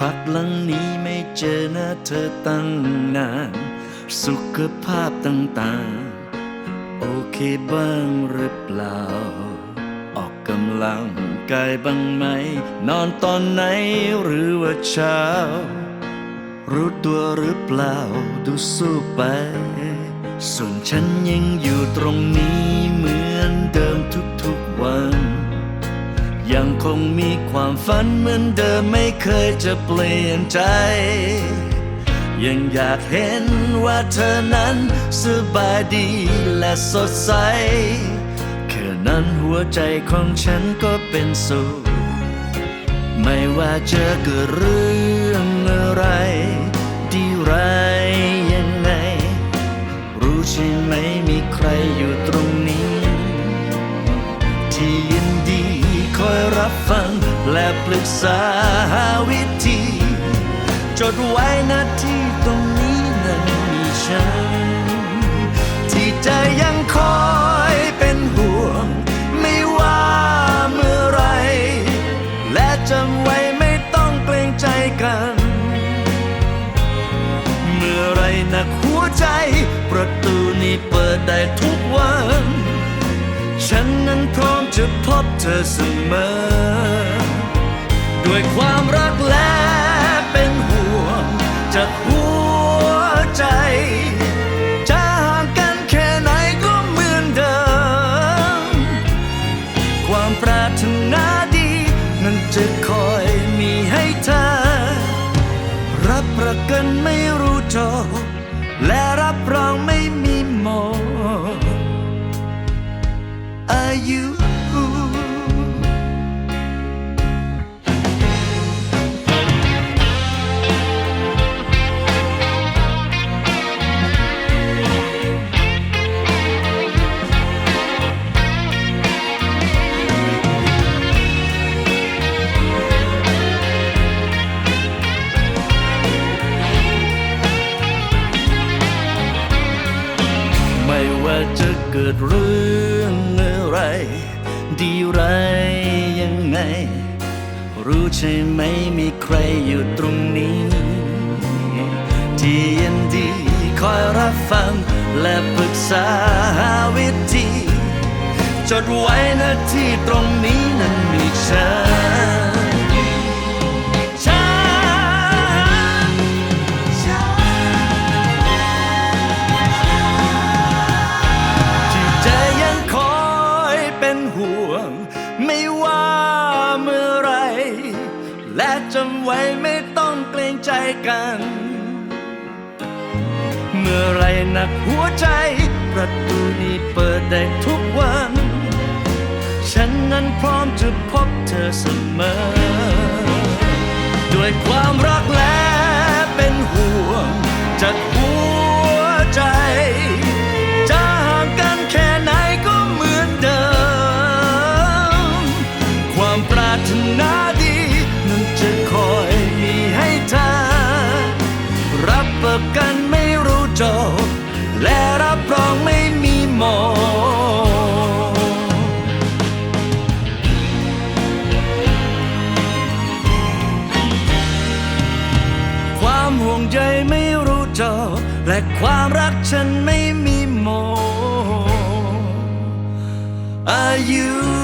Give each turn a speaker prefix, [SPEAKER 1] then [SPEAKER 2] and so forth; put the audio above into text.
[SPEAKER 1] พักหลังนี้ไม่เจอหน้าเธอตั้งนาน สุขภาพต่างๆ โอเคบ้างหรือเปล่า ออกกำลังกายบ้างไหม นอนตอนไหนหรือว่าเช้า รู้ตัวหรือเปล่าดูสู้ไป ส่วนฉันยังอยู่ตรงนี้เหมือนเดิมทุกๆวัน ยังคงมีความฝันเหมือนเดิมไม่เคยจะเปลี่ยนใจ ยังอยากเห็นว่าเธอนั้นสบายดีและสดใส แค่นั้นหัวใจของฉันก็เป็นสุข ไม่ว่าจะเกิดเรื่องอะไร ดีไรายยังไง รู้ใช่ไหมมีใครอยู่ตรง รับฟัง และปรึกษาหาวิธี จดไว้นาที่ตรงนี้นั้นมีฉัน ที่ใจยังคอยเป็นห่วง ไม่ว่าเมื่อไร และจำไว้ไม่ต้องเกรงใจกัน เมื่อไรนักหัวใจ ประตูนี้เปิดได้ทุกวัน ฉันนั้นพร้อมจะพบเธอเสมอ ด้วยความรักและเป็นห่วงจากหัวใจ จะห่างกันแค่ไหนก็เหมือนเดิม ความปรารถนาดีนั้นจะคอยมีให้เธอ รับประกันไม่รู้จบและรับรองไม่มีหมด อายุไม่ว่าจะเกิดเรื่อง ไร ดีไรยังไง รู้ใช่ไหมมีใครอยู่ตรงนี้ ที่ยันดีคอยรับฟัง และปรึกษาหาวิธีจดไว้นาที่ตรงนี้นั้นมีฉัน และจำไว้ไม่ต้องเกรงใจกัน เมื่อไรหนักหัวใจประ และความรักฉันไม่มีโมอายุ